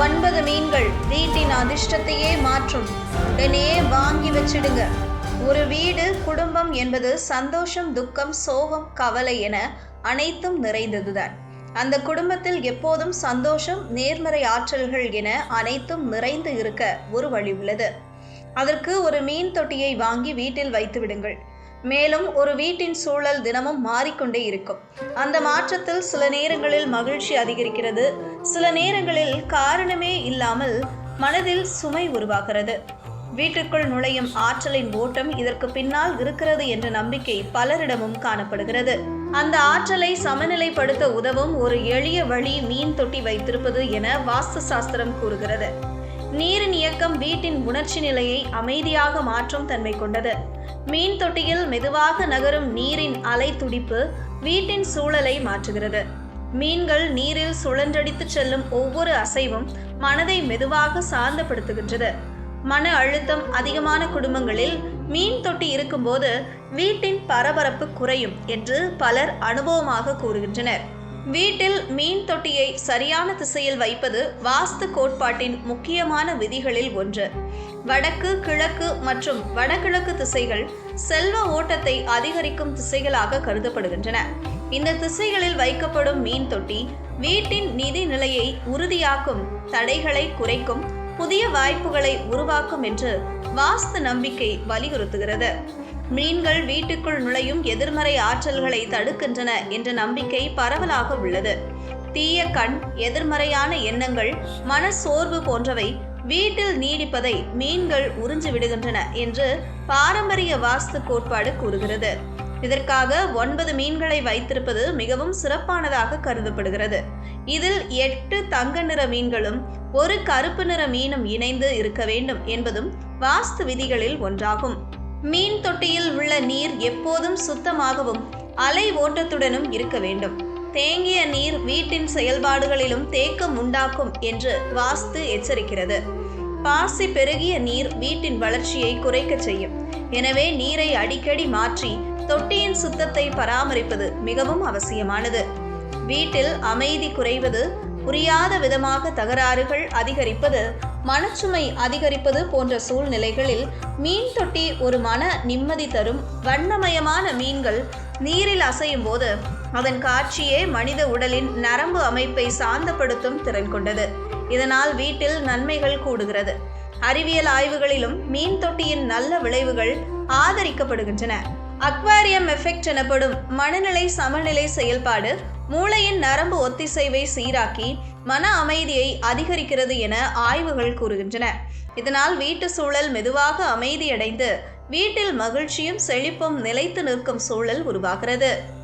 ஒன்பது மீன்கள் வீட்டின் அதிர்ஷ்டத்தையே மாற்றும். உடனே வாங்கி வச்சிடுங்க. ஒரு வீடு குடும்பம் என்பது சந்தோஷம் துக்கம் சோகம் கவலை என அனைத்தும் நிறைந்ததுதான். அந்த குடும்பத்தில் எப்போதும் சந்தோஷம் நேர்மறை ஆற்றல்கள் என அனைத்தும் நிறைந்து இருக்க ஒரு வழி உள்ளது. அதற்கு ஒரு மீன் தொட்டியை வாங்கி வீட்டில் வைத்து விடுங்கள். மேலும் ஒரு வீட்டின் சூழல் தினமும் மாறிக்கொண்டே இருக்கும். அந்த மாற்றத்தில் சில நேரங்களில் மகிழ்ச்சி அதிகரிக்கிறது. சில நேரங்களில் காரணமே இல்லாமல் மனதில் சுமை உருவாகிறது. வீட்டுக்குள் நுழையும் ஆற்றலின் ஓட்டம் இதற்கு பின்னால் இருக்கிறது என்ற நம்பிக்கை பலரிடமும் காணப்படுகிறது. அந்த ஆற்றலை சமநிலைப்படுத்த உதவும் ஒரு எளிய வழி மீன் தொட்டி வைத்திருப்பது என வாஸ்து சாஸ்திரம் கூறுகிறது. நீரின் இயக்கம் வீட்டின் உணர்ச்சி நிலையை அமைதியாக மாற்றும் தன்மை கொண்டது. மீன் தொட்டியில் மெதுவாக நகரும் நீரின் அலை துடிப்பு வீட்டின் சூழலை மாற்றுகிறது. மீன்கள் நீரில் சுழன்றடித்து செல்லும் ஒவ்வொரு அசைவும் மனதை மெதுவாக சாந்தப்படுத்துகின்றது. மன அழுத்தம் அதிகமான குடும்பங்களில் மீன் தொட்டி இருக்கும்போது வீட்டின் பரபரப்பு குறையும் என்று பலர் அனுபவமாக கூறுகின்றனர். வீட்டில் மீன் தொட்டியை சரியான திசையில் வைப்பது வாஸ்து கோட்பாட்டின் முக்கியமான விதிகளில் ஒன்று. வடக்கு கிழக்கு மற்றும் வடகிழக்கு திசைகள் செல்வ ஓட்டத்தை அதிகரிக்கும் திசைகளாக கருதப்படுகின்றன. இந்த திசைகளில் வைக்கப்படும் மீன் தொட்டி வீட்டின் நிதி நிலையை உறுதியாக்கும் தடைகளை குறைக்கும் புதிய வாய்ப்புகளை உருவாக்கும் என்று வாஸ்து நம்பிக்கை வலியுறுத்துகிறது. மீன்கள் வீட்டுக்குள் நுழையும் எதிர்மறை ஆற்றல்களை தடுக்கின்றன என்ற நம்பிக்கை பரவலாக உள்ளது. தீய கண் எதிர்மறையான எண்ணங்கள் மன சோர்வு போன்றவை வீட்டில் நீடிப்பதை மீன்கள் உறிஞ்சு விடுகின்றன என்று பாரம்பரிய வாஸ்து கோட்பாடு கூறுகிறது. இதற்காக ஒன்பது மீன்களை வைத்திருப்பது மிகவும் சிறப்பானதாக கருதப்படுகிறது. இதில் எட்டு தங்க நிற மீன்களும் ஒரு கருப்பு நிற மீனும் இணைந்து இருக்க வேண்டும் என்பதும் வாஸ்து விதிகளில் ஒன்றாகும். மீன் தொட்டியில் உள்ள நீர் எப்போதும் சுத்தமாகவும் அலை ஓட்டத்துடனும் இருக்க வேண்டும். தேங்கிய நீர் வீட்டின் செயல்பாடுகளிலும் தேக்கம் உண்டாக்கும் என்று வாஸ்து எச்சரிக்கிறது. பாசி பெருகிய நீர் வீட்டின் வளர்ச்சியை குறைக்கச் செய்யும். எனவே நீரை அடிக்கடி மாற்றி தொட்டியின் சுத்தத்தை பராமரிப்பது மிகவும் அவசியமானது. வீட்டில் அமைதி குறைவது புரியாத விதமாக தகராறுகள் அதிகரிப்பது மனச்சுமை அதிகரிப்பது போன்ற சூழ்நிலைகளில் மீன் தொட்டி ஒரு மன நிம்மதி தரும் வண்ணமயமான மீன்கள் நீரில் அசையும் போது அதன் காட்சியே மனித உடலின் நரம்பு அமைப்பை சாந்தப்படுத்தும் திறன் கொண்டது. இதனால் வீட்டில் நன்மைகள் கூடுகிறது. அறிவியல் ஆய்வுகளிலும் மீன் தொட்டியின் நல்ல விளைவுகள் ஆதரிக்கப்படுகின்றன. அக்வாரியம் எஃபெக்ட் எனப்படும் மனநிலை சமநிலை செயல்பாடு மூளையின் நரம்பு ஒத்திசைவை சீராக்கி மன அமைதியை அதிகரிக்கிறது என ஆய்வுகள் கூறுகின்றன. இதனால் வீட்டு சூழல் மெதுவாக அமைதியடைந்து வீட்டில் மகிழ்ச்சியும் செழிப்பும் நிலைத்து நிற்கும் சூழல் உருவாகிறது.